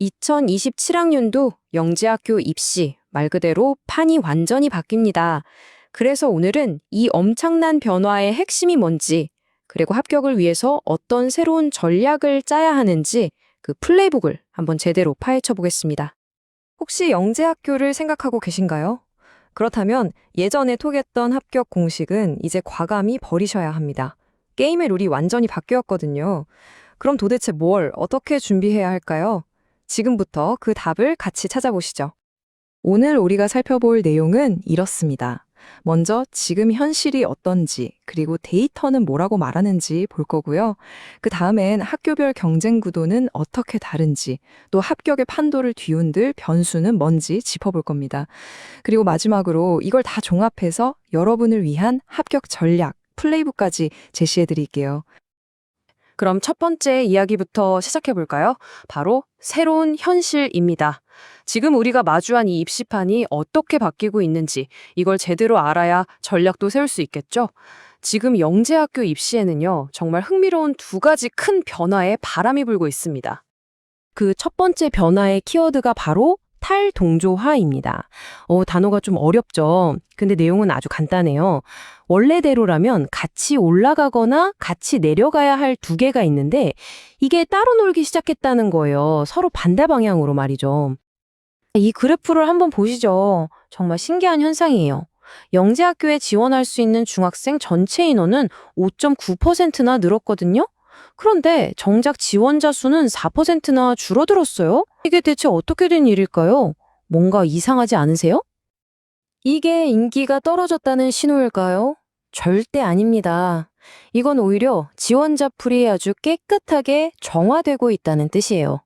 2027학년도 영재학교 입시, 말 그대로 판이 완전히 바뀝니다. 그래서 오늘은 이 엄청난 변화의 핵심이 뭔지, 그리고 합격을 위해서 어떤 새로운 전략을 짜야 하는지 그 플레이북을 한번 제대로 파헤쳐 보겠습니다. 혹시 영재학교를 생각하고 계신가요? 그렇다면 예전에 톡했던 합격 공식은 이제 과감히 버리셔야 합니다. 게임의 룰이 완전히 바뀌었거든요. 그럼 도대체 뭘 어떻게 준비해야 할까요? 지금부터 그 답을 같이 찾아보시죠. 오늘 우리가 살펴볼 내용은 이렇습니다. 먼저 지금 현실이 어떤지, 그리고 데이터는 뭐라고 말하는지 볼 거고요. 그 다음엔 학교별 경쟁 구도는 어떻게 다른지, 또 합격의 판도를 뒤흔들 변수는 뭔지 짚어볼 겁니다. 그리고 마지막으로 이걸 다 종합해서 여러분을 위한 합격 전략, 플레이북까지 제시해 드릴게요. 그럼 첫 번째 이야기부터 시작해 볼까요? 바로 새로운 현실입니다. 지금 우리가 마주한 이 입시판이 어떻게 바뀌고 있는지 이걸 제대로 알아야 전략도 세울 수 있겠죠? 지금 영재학교 입시에는요, 정말 흥미로운 두 가지 큰 변화에 바람이 불고 있습니다. 그 첫 번째 변화의 키워드가 바로 탈동조화입니다. 어, 단어가 좀 어렵죠? 근데 내용은 아주 간단해요. 원래대로라면 같이 올라가거나 같이 내려가야 할 두 개가 있는데 이게 따로 놀기 시작했다는 거예요. 서로 반대 방향으로 말이죠. 이 그래프를 한번 보시죠. 정말 신기한 현상이에요. 영재학교에 지원할 수 있는 중학생 전체 인원은 5.9%나 늘었거든요. 그런데 정작 지원자 수는 4%나 줄어들었어요. 이게 대체 어떻게 된 일일까요? 뭔가 이상하지 않으세요? 이게 인기가 떨어졌다는 신호일까요? 절대 아닙니다. 이건 오히려 지원자 풀이 아주 깨끗하게 정화되고 있다는 뜻이에요.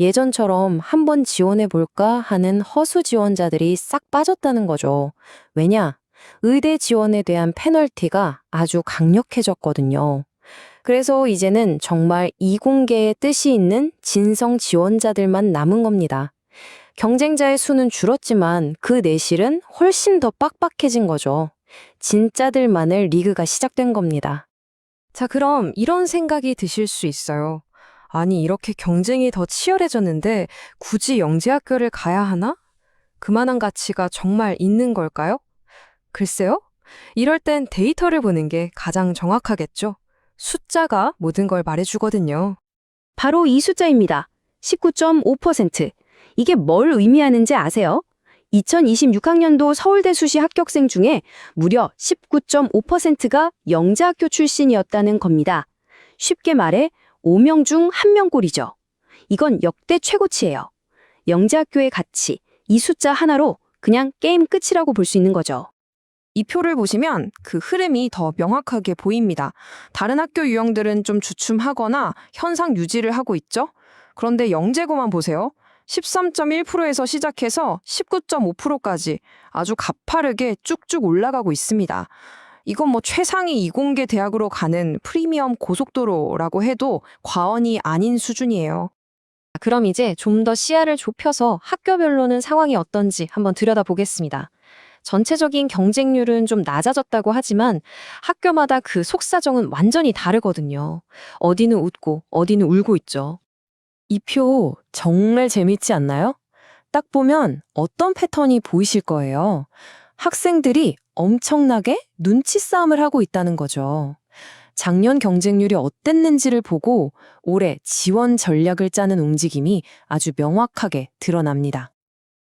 예전처럼 한번 지원해볼까 하는 허수 지원자들이 싹 빠졌다는 거죠. 왜냐? 의대 지원에 대한 페널티가 아주 강력해졌거든요. 그래서 이제는 정말 이공계의 뜻이 있는 진성 지원자들만 남은 겁니다. 경쟁자의 수는 줄었지만 그 내실은 훨씬 더 빡빡해진 거죠. 진짜들만을 리그가 시작된 겁니다. 자, 그럼 이런 생각이 드실 수 있어요. 아니, 이렇게 경쟁이 더 치열해졌는데 굳이 영재학교를 가야 하나? 그만한 가치가 정말 있는 걸까요? 글쎄요. 이럴 땐 데이터를 보는 게 가장 정확하겠죠. 숫자가 모든 걸 말해주거든요. 바로 이 숫자입니다. 19.5%. 이게 뭘 의미하는지 아세요? 2026학년도 서울대 수시 합격생 중에 무려 19.5%가 영재학교 출신이었다는 겁니다. 쉽게 말해 5명 중 1명 꼴이죠. 이건 역대 최고치예요. 영재학교의 가치, 이 숫자 하나로 그냥 게임 끝이라고 볼 수 있는 거죠. 이 표를 보시면 그 흐름이 더 명확하게 보입니다. 다른 학교 유형들은 좀 주춤하거나 현상 유지를 하고 있죠. 그런데 영재고만 보세요. 13.1%에서 시작해서 19.5%까지 아주 가파르게 쭉쭉 올라가고 있습니다. 이건 뭐 최상위 이공계 대학으로 가는 프리미엄 고속도로라고 해도 과언이 아닌 수준이에요. 그럼 이제 좀 더 시야를 좁혀서 학교별로는 상황이 어떤지 한번 들여다보겠습니다. 전체적인 경쟁률은 좀 낮아졌다고 하지만 학교마다 그 속사정은 완전히 다르거든요. 어디는 웃고 어디는 울고 있죠. 이 표 정말 재밌지 않나요? 딱 보면 어떤 패턴이 보이실 거예요. 학생들이 엄청나게 눈치 싸움을 하고 있다는 거죠. 작년 경쟁률이 어땠는지를 보고 올해 지원 전략을 짜는 움직임이 아주 명확하게 드러납니다.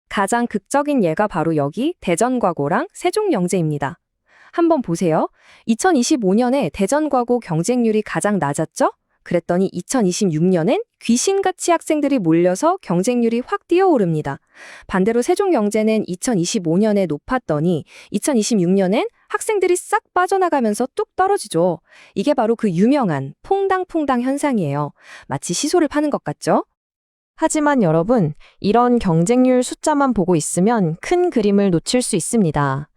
가장 극적인 예가 바로 여기 대전과고랑 세종영재입니다. 한번 보세요. 2025년에 대전과고 경쟁률이 가장 낮았죠? 그랬더니 2026년엔 귀신같이 학생들이 몰려서 경쟁률이 확 뛰어오릅니다. 반대로 세종영재는 2025년에 높았더니 2026년엔 학생들이 싹 빠져나가면서 뚝 떨어지죠. 이게 바로 그 유명한 퐁당퐁당 현상이에요. 마치 시소를 파는 것 같죠? 하지만 여러분, 이런 경쟁률 숫자만 보고 있으면 큰 그림을 놓칠 수 있습니다.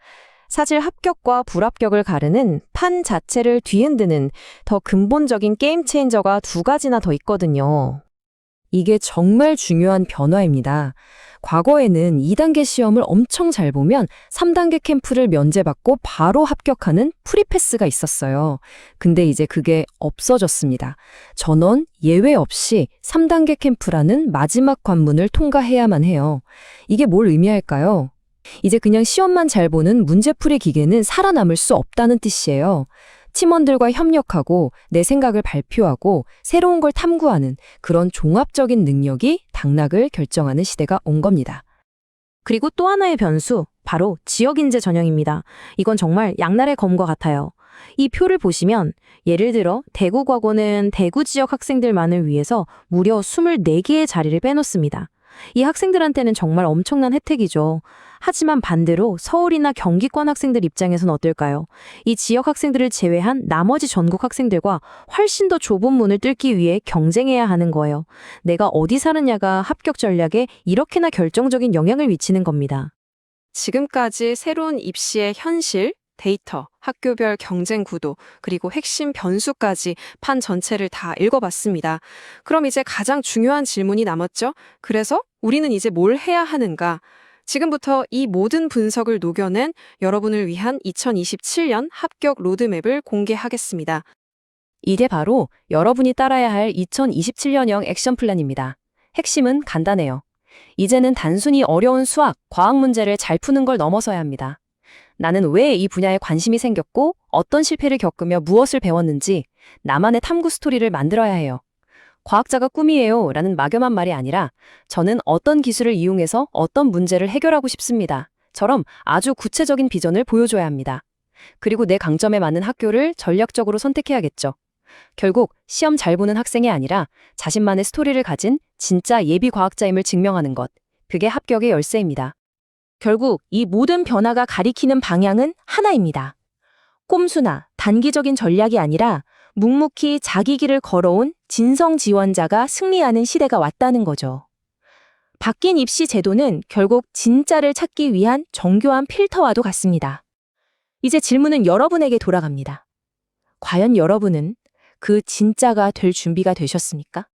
사실 합격과 불합격을 가르는 판 자체를 뒤흔드는 더 근본적인 게임 체인저가 두 가지나 더 있거든요. 이게 정말 중요한 변화입니다. 과거에는 2단계 시험을 엄청 잘 보면 3단계 캠프를 면제받고 바로 합격하는 프리패스가 있었어요. 근데 이제 그게 없어졌습니다. 전원 예외 없이 3단계 캠프라는 마지막 관문을 통과해야만 해요. 이게 뭘 의미할까요? 이제 그냥 시험만 잘 보는 문제풀이 기계는 살아남을 수 없다는 뜻이에요. 팀원들과 협력하고 내 생각을 발표하고 새로운 걸 탐구하는 그런 종합적인 능력이 당락을 결정하는 시대가 온 겁니다. 그리고 또 하나의 변수, 바로 지역인재 전형입니다. 이건 정말 양날의 검과 같아요. 이 표를 보시면 예를 들어 대구 과고는 대구 지역 학생들만을 위해서 무려 24개의 자리를 빼놓습니다. 이 학생들한테는 정말 엄청난 혜택이죠. 하지만 반대로 서울이나 경기권 학생들 입장에선 어떨까요? 이 지역 학생들을 제외한 나머지 전국 학생들과 훨씬 더 좁은 문을 뚫기 위해 경쟁해야 하는 거예요. 내가 어디 사느냐가 합격 전략에 이렇게나 결정적인 영향을 미치는 겁니다. 지금까지 새로운 입시의 현실, 데이터, 학교별 경쟁 구도, 그리고 핵심 변수까지 판 전체를 다 읽어봤습니다. 그럼 이제 가장 중요한 질문이 남았죠? 그래서 우리는 이제 뭘 해야 하는가? 지금부터 이 모든 분석을 녹여낸 여러분을 위한 2027년 합격 로드맵을 공개하겠습니다. 이게 바로 여러분이 따라야 할 2027년형 액션 플랜입니다. 핵심은 간단해요. 이제는 단순히 어려운 수학, 과학 문제를 잘 푸는 걸 넘어서야 합니다. 나는 왜 이 분야에 관심이 생겼고 어떤 실패를 겪으며 무엇을 배웠는지 나만의 탐구 스토리를 만들어야 해요. 과학자가 꿈이에요 라는 막연한 말이 아니라 저는 어떤 기술을 이용해서 어떤 문제를 해결하고 싶습니다. 처럼 아주 구체적인 비전을 보여줘야 합니다. 그리고 내 강점에 맞는 학교를 전략적으로 선택해야겠죠. 결국 시험 잘 보는 학생이 아니라 자신만의 스토리를 가진 진짜 예비 과학자임을 증명하는 것. 그게 합격의 열쇠입니다. 결국 이 모든 변화가 가리키는 방향은 하나입니다. 꼼수나 단기적인 전략이 아니라 묵묵히 자기 길을 걸어온 진성 지원자가 승리하는 시대가 왔다는 거죠. 바뀐 입시 제도는 결국 진짜를 찾기 위한 정교한 필터와도 같습니다. 이제 질문은 여러분에게 돌아갑니다. 과연 여러분은 그 진짜가 될 준비가 되셨습니까?